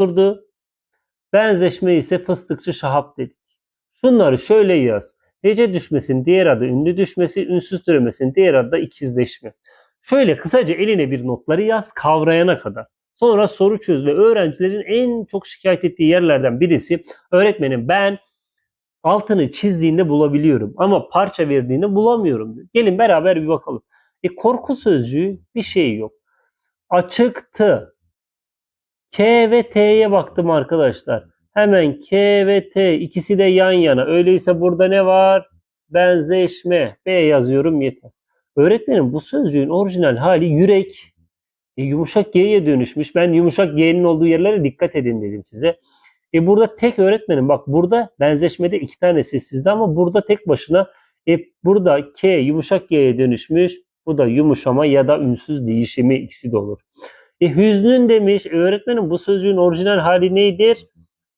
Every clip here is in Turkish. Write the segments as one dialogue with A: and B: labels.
A: olurdu. Benzeşme ise fıstıkçı Şahap dedik. Şunları şöyle yaz. Hece düşmesinin diğer adı ünlü düşmesi, ünsüz türemesinin diğer adı da ikizleşme. Şöyle kısaca eline bir notları yaz kavrayana kadar. Sonra soru çöz ve öğrencilerin en çok şikayet ettiği yerlerden birisi öğretmenim ben altını çizdiğinde bulabiliyorum ama parça verdiğinde bulamıyorum diyor. Gelin beraber bir bakalım. E korku sözcüğü bir şey yok. Açıktı. K ve T'ye baktım arkadaşlar. Hemen K ve T ikisi de yan yana. Öyleyse burada ne var? Benzeşme. B yazıyorum yeter. Öğretmenim bu sözcüğün orijinal hali yürek. E, yumuşak G'ye dönüşmüş. Ben yumuşak G'nin olduğu yerlere dikkat edin dedim size. E burada tek öğretmenim bak burada benzeşmede iki tane sessizdi ama burada tek başına e burada K yumuşak G'ye dönüşmüş. Bu da yumuşama ya da ünsüz değişimi ikisi de olur. E hüznün demiş. E, öğretmenim bu sözcüğün orijinal hali nedir?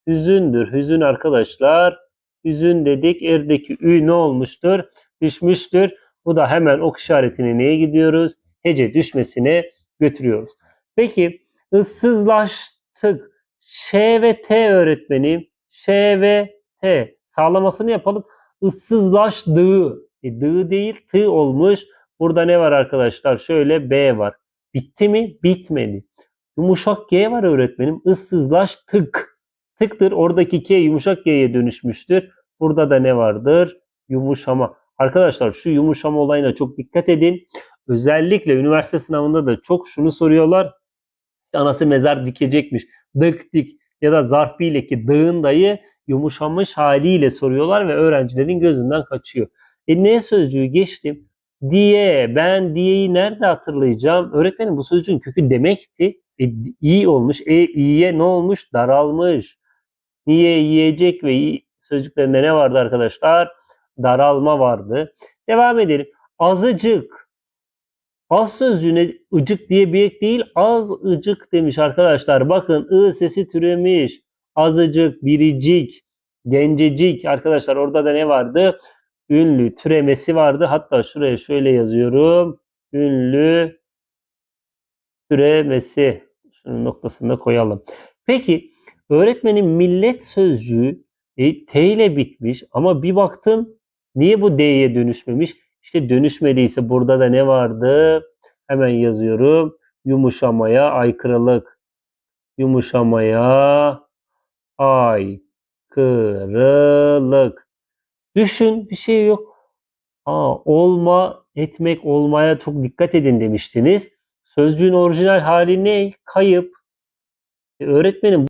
A: Hüzündür. Hüzün arkadaşlar. Hüzün dedik. Erdeki ü ne olmuştur? Düşmüştür. Bu da hemen ok işaretine neye gidiyoruz? Hece düşmesine götürüyoruz. Peki ıssızlaştık. Ş ve T öğretmenim. Ş ve T. Sağlamasını yapalım. Issızlaştığı. E, dı değil tı olmuş. Burada ne var arkadaşlar? Şöyle B var. Bitti mi? Bitmedi. Yumuşak G var öğretmenim. Issızlaştık. Tıktır. Oradaki K yumuşak G'ye dönüşmüştür. Burada da ne vardır? Yumuşama. Arkadaşlar şu yumuşama olayına çok dikkat edin. Özellikle üniversite sınavında da çok şunu soruyorlar. Anası mezar dikecekmiş. Dık dik ya da zarf ile ki dığın dayı yumuşamış haliyle soruyorlar ve öğrencilerin gözünden kaçıyor. E ne sözcüğü geçtim? Diye. Ben diyeyi nerede hatırlayacağım? Öğretmenim bu sözcüğün kökü demekti. E, iyi olmuş. E iyiye ne olmuş? Daralmış. Niye yiyecek ve iyi sözcüklerinde ne vardı arkadaşlar? Daralma vardı. Devam edelim. Azıcık. Az sözcüğüne ıcık diye bir ek değil az ıcık demiş arkadaşlar. Bakın ı sesi türemiş. Azıcık, biricik, gencecik. Arkadaşlar orada da ne vardı? Ünlü türemesi vardı. Hatta şuraya şöyle yazıyorum. Ünlü türemesi. Şunun noktasında koyalım. Peki öğretmenin millet sözcüğü e, T ile bitmiş ama bir baktım niye bu D'ye dönüşmemiş? İşte dönüşmediyse burada da ne vardı? Hemen yazıyorum. Yumuşamaya aykırılık. Yumuşamaya aykırılık. Düşün bir şey yok. Aa, olma, etmek, olmaya çok dikkat edin demiştiniz. Sözcüğün orijinal hali ne? Kayıp. E, öğretmenim